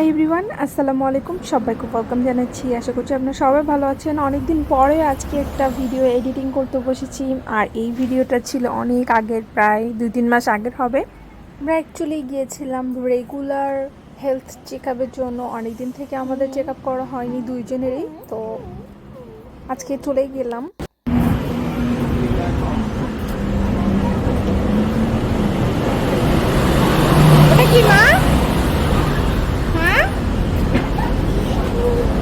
Hi everyone আসসালামু আলাইকুম। সবাইকে ওয়েলকাম জানাচ্ছি। আশা করছি আপনারা সবাই ভালো আছেন। অনেক দিন পরে আজকে একটা ভিডিও এডিটিং করতে বসেছি আর এই ভিডিওটা ছিল অনেক আগের প্রায় দুই তিন মাস আগের হবে। আমরা অ্যাকচুয়ালি গিয়েছিলাম রেগুলার হেলথ চেক আপের জন্য। অনেক দিন থেকে আমাদের চেক আপ করা হয়নি দুইজনেরই। তো আজকে চলেই গেলাম ওটা কি মা হ্যাঁ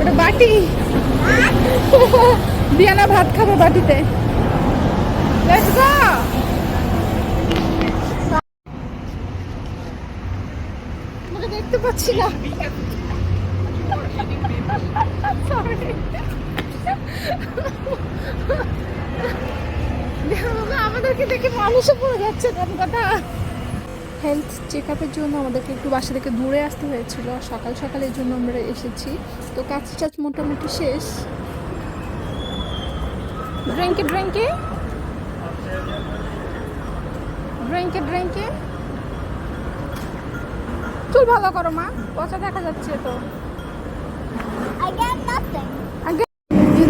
ওটা বাটি দিয়ানা ভাত খাবে বাটিতে। দেখতে পাচ্ছি না। আমাদেরকে দেখে মানুষও পড়ে যাচ্ছে কথা হেলথ চেক আপের জন্য আমাদেরকে একটু বাসা থেকে দূরে আসতে হয়েছিল। সকাল সকাল এই জন্য আমরা এসেছি। তো কাজ টাজ মোটামুটি শেষ। ড্রিঙ্কে ড্রিঙ্কে ড্রিঙ্কে ড্রিঙ্কে চুল ভালো করো মা পচা দেখা যাচ্ছে তো। I nothing.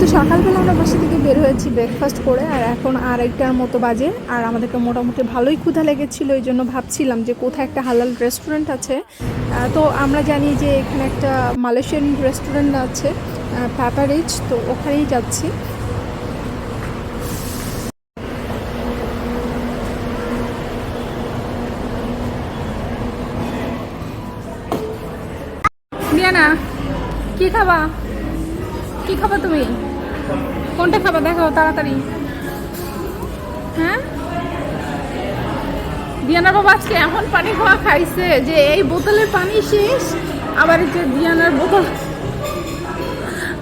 যেহেতু সকালবেলা আমরা বাসা থেকে বের হয়েছি ব্রেকফাস্ট করে, আর এখন আড়াইটার মতো বাজে, আর আমাদেরকে মোটামুটি ভালোই ক্ষুধা লেগেছিল, এই জন্য ভাবছিলাম যে কোথায় একটা হালাল রেস্টুরেন্ট আছে। তো আমরা জানি যে এখানে একটা মালয়েশিয়ান রেস্টুরেন্ট আছে প্যাপারিচ তো ওখানেই যাচ্ছি। কি খাবা? কি খাবা তুমি? কোনটা খাবা? দেখো তাড়াতাড়ি। হ্যাঁ? দিয়ানার বাবা আজকে এমন পানি খাওয়া খাইছে যে এই বোতলের পানি শেষ, আবার যে দিয়ানার বোতল।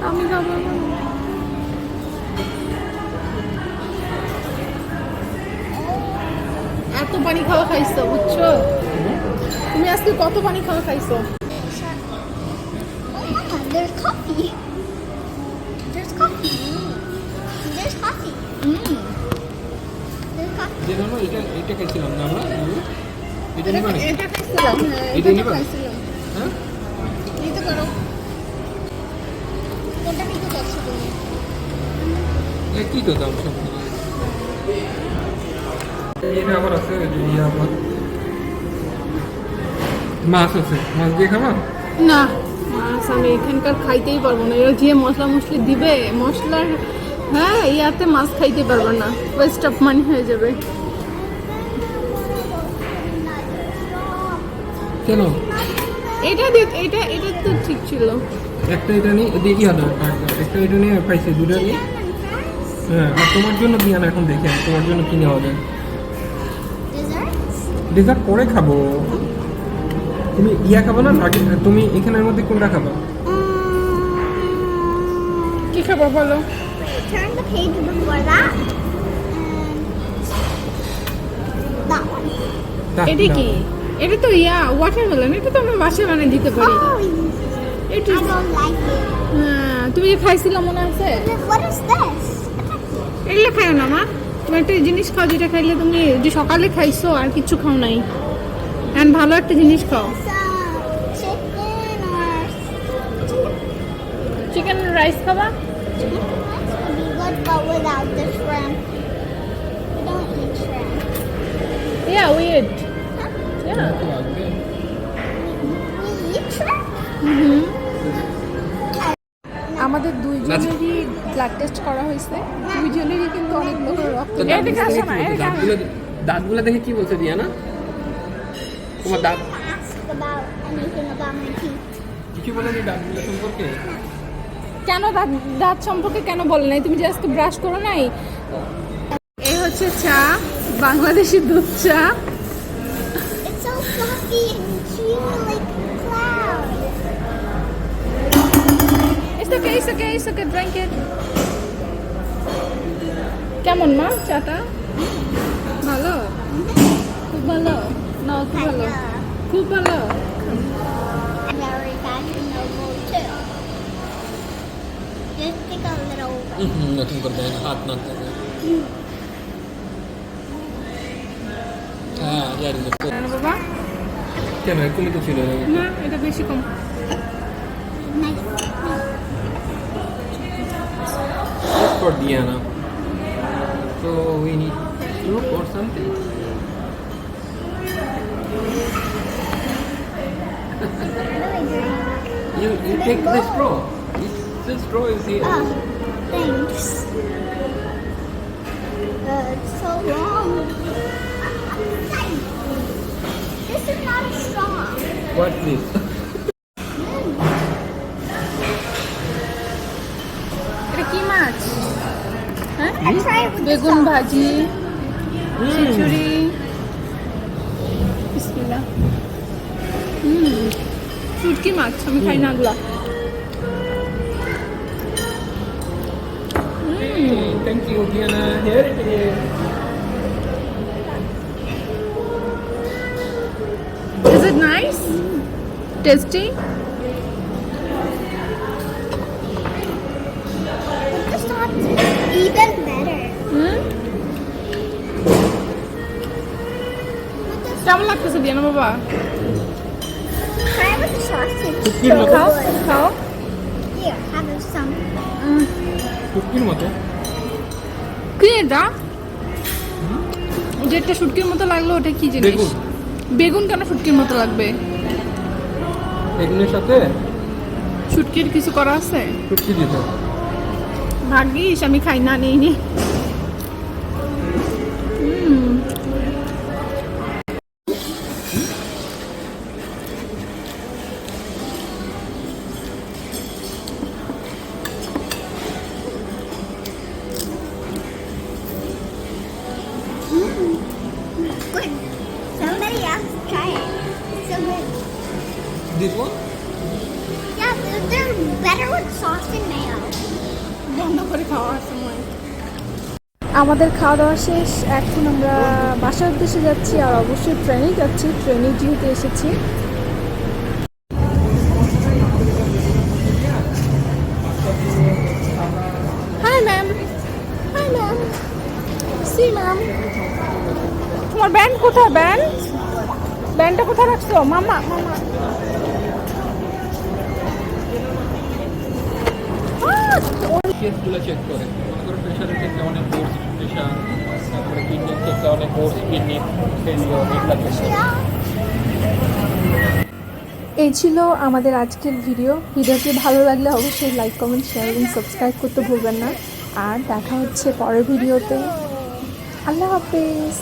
আমি খাব। এত পানি খাওয়া খাইছো, বুঝছ? তুমি আজকে কত পানি খাওয়া খাইছো? এটা এটা খাইছিলাম না আমরা? এটা নিবা না? এটা খাইছিলাম। এটা এটা নিবা? হ্যাঁ? নিতে পারো কোনটা নিতে চাচ্ছ তুমি একই তো দাম সব? এটা আবার আছে ইয়ে আবার মাছ আছে। মাছ দিয়ে খাবা? না। মাছ আমি এখানকার খাইতেই পারব না। এরা যে মশলা মশলি দিবে মশলার হ্যাঁ ইয়াতে মাছ খাইতে পারব না। ওয়েস্ট অফ মানি হয়ে যাবে। কেন? এটা এটা এটা তো ঠিক ছিল। একটা এটা নিয়ে দিয়ে ইয়া দাও একটা এটা নিয়ে পাইছে দুটো নিয়ে? হ্যাঁ আর তোমার জন্য দিয়ে না এখন দেখি আমি তোমার জন্য কিনে হবে Desserts? ডেজার্ট পরে খাব। তুমি ইয়া খাব না? আগে তুমি এখানের মধ্যে কোনটা খাবা? কি খাব বলো? Turn the page before that. That one. এটা কি? এটা তো ইয়া ওয়াটারমেলন এটা তো আমরা বাসায় বানিয়ে দিতে পারি। Oh, এটা. হ্যাঁ তুমি যে খাইছিলা মনে আছে? এগুলো খাইও না মা। তুমি একটা জিনিস খাও যেটা খাইলে তুমি যে সকালে খাইছো আর কিছু খাও নাই। এখন ভালো একটা জিনিস খাও. চিকেন রাইস খাবা without. We eat তো লাগবে। We eat shrimp? আমাদের দুইজনেরই ব্লাড টেস্ট করা হয়েছে দুইজনেরই কিন্তু অনেক লোক রক্ত। দাঁতগুলো দাঁতগুলো দেখে কি বলছে দিয়া না ask about anything about my teeth. কি বলেন দাঁত সম্পর্কে? কেন দাঁত সম্পর্কে কেন বলেন নাই? তুমি যে ব্রাশ করো নাই? এই হচ্ছে চা বাংলাদেশি দুধ চা। কেমন মা? চাটা? ভালো? খুব ভালো? না খুব ভালো. খুব ভালো too. Just take a little bit. নতুন করে দেয় না হাত না থাকে হ্যাঁ জানি বাবা কেন এরকমই তো ছিল না এটা বেশি কম Nice. For Diana. So we need soup or something. You you take the straw. It's, the straw is here. Oh, thanks. Uh, it's so long. This is not a straw. What's this? এটা কি মাছ হ্যাঁ I try it with the বেগুন ভাজি Mm. খিচুড়ি বিসমিল্লাহ হুম শুটকি মাছ আমি খাই না এগুলা Hey, thank you, Diana. Here it is. Is it nice? Tasty? With the sauce, it's even better. Hmm With the কেমন লাগতেছে দিয়ানা বাবা have some. যেটা শুটকির মতো লাগল ওটা কি জিনিস? বেগুন। বেগুন কেন শুটকির মতো লাগবে? বেগুনের সাথে শুটকির কিছু করা আছে? শুটকি দিতে। ভাগ্যিস আমি খাই না নেই নি Somebody else try it. It's so good. This one? Yeah, they're, they're better with sauce and mayo. বন্ধ করে খাওয়ার সময় আমাদের খাওয়া দাওয়া শেষ এখন আমরা বাসার উদ্দেশ্যে যাচ্ছি আর অবশ্যই ট্রেনেই যাচ্ছি ট্রেনে যেহেতু এসেছি কোথায়? ব্যান্ড? ব্যান্ডটা কোথায় রাখছো? মামা মামা। কেসগুলো চেক করে। মনে করো প্রেশারের ক্ষেত্রে অনেক কোর্স প্রেশার তারপরে কিডনির ক্ষেত্রে অনেক কোর্স কিডনি ফেলিওর এগুলো চেক করে এই ছিল আমাদের আজকের ভিডিও ভিডিওটি ভালো লাগলে অবশ্যই লাইক কমেন্ট শেয়ার এবং সাবস্ক্রাইব করতে ভুলবেন না। আর দেখা হচ্ছে পরের ভিডিওতে আল্লাহ হাফেজ।